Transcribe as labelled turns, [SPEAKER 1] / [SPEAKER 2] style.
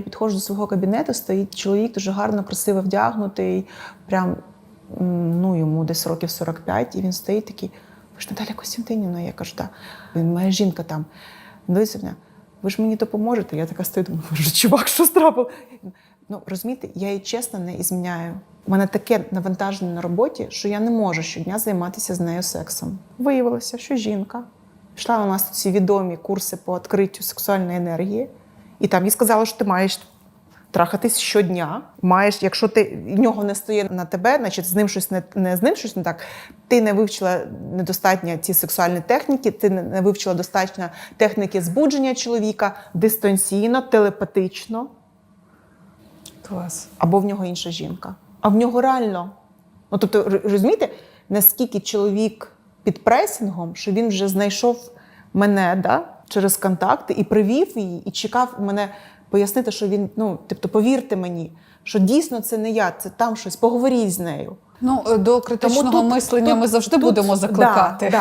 [SPEAKER 1] я підходжу до свого кабінету, стоїть чоловік дуже гарно, красиво вдягнутий, прям ну, йому десь років 45, і він стоїть такий. Ви ж Наталя Костянтинівна, я кажу, так. Він, моя жінка там. На мене, ви ж мені допоможете? Я така стою, думаю, боже, чувак, що страпив? Ну, розумієте, я її чесно не ізміняю. У мене таке навантаження на роботі, що я не можу щодня займатися з нею сексом. Виявилося, що жінка йшла у нас ці відомі курси по відкриттю сексуальної енергії, і там їй сказали, що ти маєш трахатись щодня. Маєш, якщо ти в нього не стоїть на тебе, значить з ним щось не, не з ним щось не так. Ти не вивчила недостатньо ці сексуальні техніки, ти не, не вивчила достатньо техніки збудження чоловіка дистанційно, телепатично,
[SPEAKER 2] Клас.
[SPEAKER 1] або в нього інша жінка. А в нього реально. Ну тобто, розумієте, наскільки чоловік під пресингом, що він вже знайшов мене да, через контакти і привів її, і чекав мене пояснити, що він, ну, тобто, повірте мені, що дійсно це не я, це там щось, поговоріть з нею.
[SPEAKER 2] Ну, е, до критичного
[SPEAKER 1] тут-
[SPEAKER 2] мислення
[SPEAKER 1] тут-
[SPEAKER 2] ми завжди
[SPEAKER 1] тут-
[SPEAKER 2] будемо
[SPEAKER 1] да,
[SPEAKER 2] закликати.
[SPEAKER 1] да.